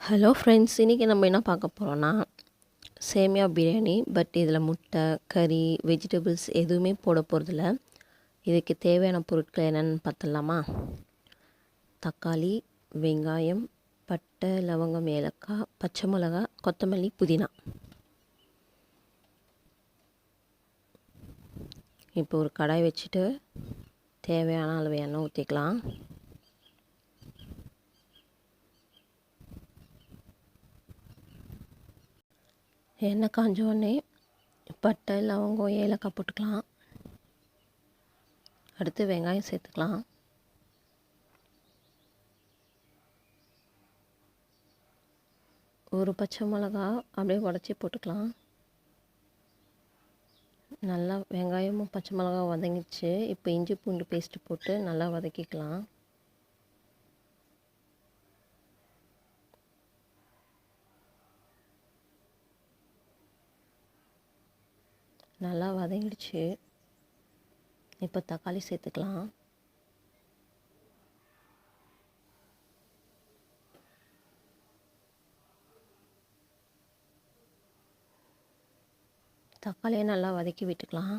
Hello friends இன்றைக்கி நம்ம என்ன பார்க்க போகிறோன்னா சேமியா பிரியாணி பட் இதில் முட்டை கறி வெஜிடபிள்ஸ் எதுவுமே போட போகிறதில்ல இதுக்கு தேவையான பொருட்கள் என்னென்னு பார்த்துடலாமா? தக்காளி வெங்காயம் பட்டை லவங்கம் ஏலக்காய் பச்சை மிளகா கொத்தமல்லி புதினா. இப்போ ஒரு கடாய் வச்சுட்டு தேவையான அளவு எண்ணெய் ஊற்றிக்கலாம் எண்ணெய் காஞ்ச உடனே பட்டை லவங்கம் ஏலக்காய் போட்டுக்கலாம். அடுத்து வெங்காயம் சேர்த்துக்கலாம். ஒரு பச்சை மிளகா அப்படியே உடச்சி போட்டுக்கலாம். நல்லா வெங்காயமும் பச்சை மிளகா வதங்கிச்சு இப்போ இஞ்சி பூண்டு பேஸ்ட்டு போட்டு நல்லா வதக்கிக்கலாம். நல்லா வதங்கிடுச்சு. இப்போ தக்காளி சேர்த்துக்கலாம். தக்காளியை நல்லா வதக்கி விட்டுக்கலாம்.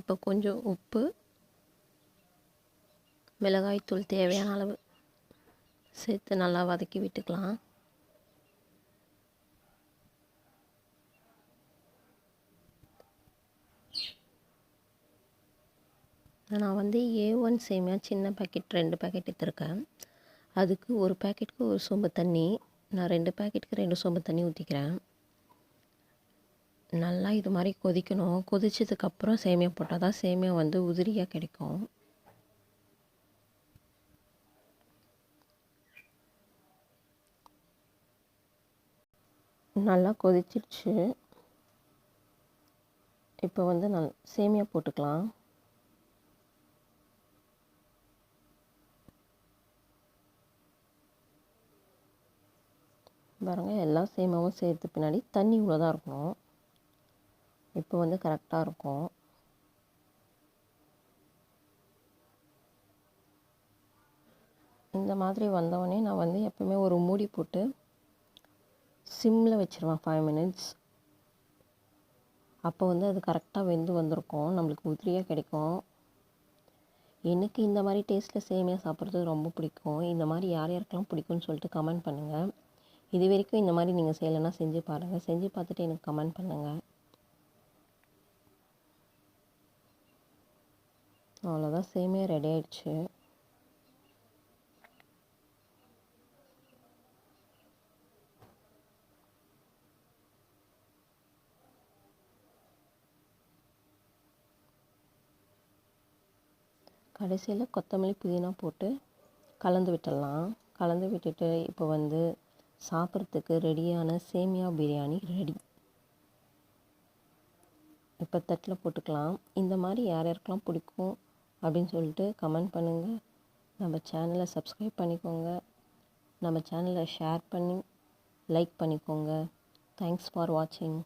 இப்போ கொஞ்சம் உப்பு மிளகாய்த்தூள் தேவையான அளவு சேர்த்து நல்லா வதக்கி விட்டுக்கலாம். நான் வந்து ஏ ஒன் சேமியா சின்ன பேக்கெட் ரெண்டு பேக்கெட் எடுத்திருக்கேன். அதுக்கு ஒரு பேக்கெட்டுக்கு ஒரு சொம்பு தண்ணி நான் ரெண்டு பேக்கெட்டுக்கு ரெண்டு சொம்பு தண்ணி ஊற்றிக்கிறேன் நல்லா இது மாதிரி கொதிக்கணும். கொதிச்சதுக்கப்புறம் சேமியா போட்டால் தான் சேமியா வந்து உதிரியாக கிடைக்கும். நல்லா கொதிச்சிருச்சு. இப்போ வந்து நல் சேமியா போட்டுக்கலாம். பாருங்கள் எல்லா சேமாவும் சேர்த்து பின்னாடி தண்ணி இவ்வளோ தான் இருக்கணும். இப்போ வந்து கரெக்டாக இருக்கும். இந்த மாதிரி வந்தவொடனே நான் வந்து எப்பவுமே ஒரு மூடி போட்டு சிம்மில் வச்சுருவேன் ஃபைவ் மினிட்ஸ் அப்போ வந்து அது கரெக்டாக வெந்து வந்திருக்கும். நம்மளுக்கு உதிரியாக கிடைக்கும். எனக்கு இந்த மாதிரி டேஸ்ட்டில் சேமியா சாப்பிட்றது ரொம்ப பிடிக்கும். இந்த மாதிரி யார் யாருக்கெல்லாம் பிடிக்கும்னு சொல்லிட்டு கமெண்ட் பண்ணுங்கள் இது வரைக்கும் இந்த மாதிரி நீங்கள் செய்யலைன்னா செஞ்சு பாருங்கள் செஞ்சு பார்த்துட்டு எனக்கு கமெண்ட் பண்ணுங்கள் அவ்வளோதான் சேமே ரெடி ஆயிடுச்சு. கடைசியில் கொத்தமல்லி புதினா போட்டு கலந்து விட்டுடலாம். கலந்து விட்டுட்டு இப்போ வந்து சாப்பிட்றதுக்கு ரெடியான சேமியா பிரியாணி ரெடி இப்போ தட்டில் போட்டுக்கலாம். இந்த மாதிரி யார் யாருக்கெல்லாம் பிடிக்கும் அப்படின்னு சொல்லிட்டு கமெண்ட் பண்ணுங்கள் நம்ம சேனலை சப்ஸ்கிரைப் பண்ணிக்கோங்க. நம்ம சேனலை ஷேர் பண்ணி லைக் பண்ணிக்கோங்க. தேங்க்ஸ் ஃபார் வாட்சிங்